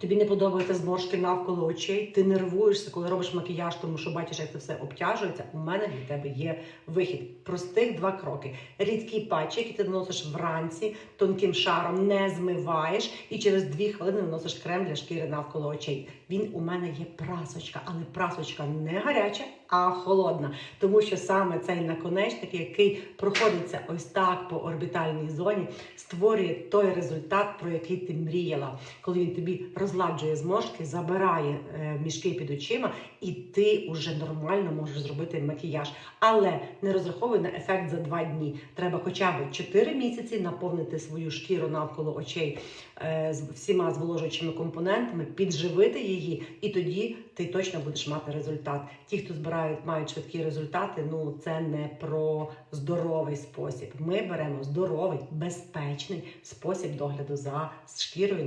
Тобі не подобаються зморшки навколо очей, ти нервуєшся, коли робиш макіяж, тому що бачиш, як це все обтяжується. У мене для тебе є вихід. Простих два кроки. Рідкий патч, який ти наносиш вранці, тонким шаром не змиваєш, і через дві хвилини наносиш крем для шкіри навколо очей. Він у мене є прасочка, але прасочка не гаряча, а холодна. Тому що саме цей наконечник, який проходиться ось так по орбітальній зоні, створює той результат, про який ти мріяла, коли він тобі розладжує зморшки, забирає е, мішки під очима, і ти вже нормально можеш зробити макіяж. Але не розраховуй на ефект за два дні. Треба хоча б 4 місяці наповнити свою шкіру навколо очей е, з всіма зволожуючими компонентами, підживити її, і тоді ти точно будеш мати результат. Ті, хто збирають, мають швидкі результати, ну це не про здоровий спосіб. Ми беремо здоровий, безпечний спосіб догляду за шкірою.